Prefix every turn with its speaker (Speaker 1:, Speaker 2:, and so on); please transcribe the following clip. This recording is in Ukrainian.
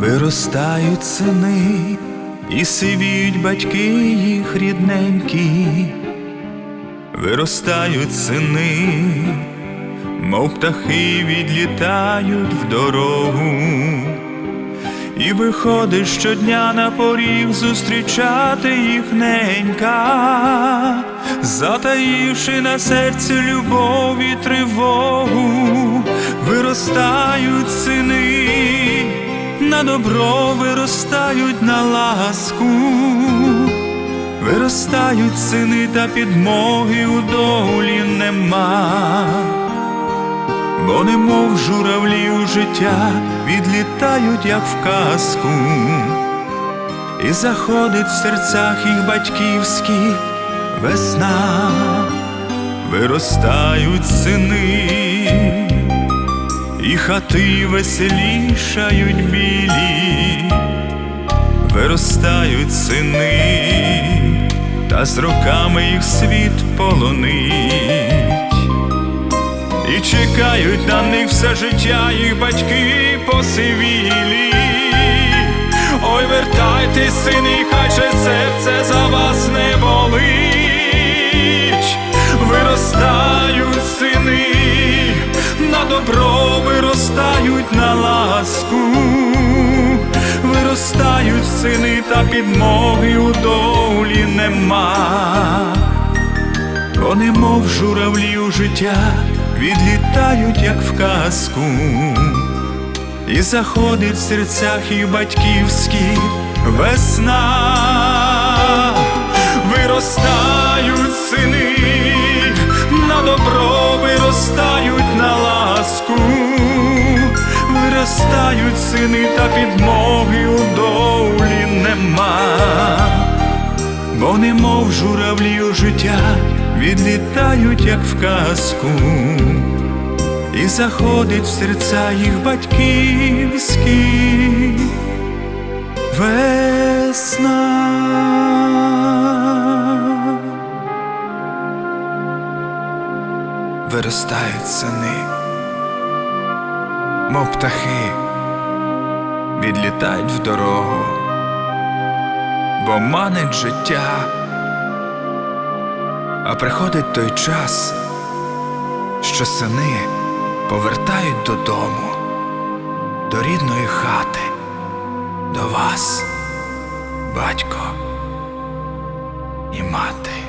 Speaker 1: Виростають сини, і сивіють батьки їх рідненькі, виростають сини, мов птахи відлітають в дорогу, і виходить щодня на поріг зустрічати їх ненька, затаївши на серці любов і тривогу, виростають сини на добро виростають на ласку, виростають сини та підмоги у долі нема, бо немов журавлі у життя відлітають, як в казку, і заходить в серцях їх батьківські весна, виростають сини хати веселішають білі, виростають сини, та з роками їх світ полонить, і чекають на них все життя їх батьки посивілі. Ой, вертайтесь, сини, хай же серце за виростають на ласку, виростають сини та підмоги у долі нема, вони, мов журавлі у життя, відлітають, як в казку, і заходить в серцях їх батьківські весна, виростають виростають сини та підмоги у долі нема, бо немов журавлі у життя відлітають, як в казку, і заходить в серця їх батьківські. Весна. виростають сини, мов птахи, відлітають в дорогу, бо манить життя, а приходить той час, що сини повертають додому, до рідної хати, до вас, батько і мати.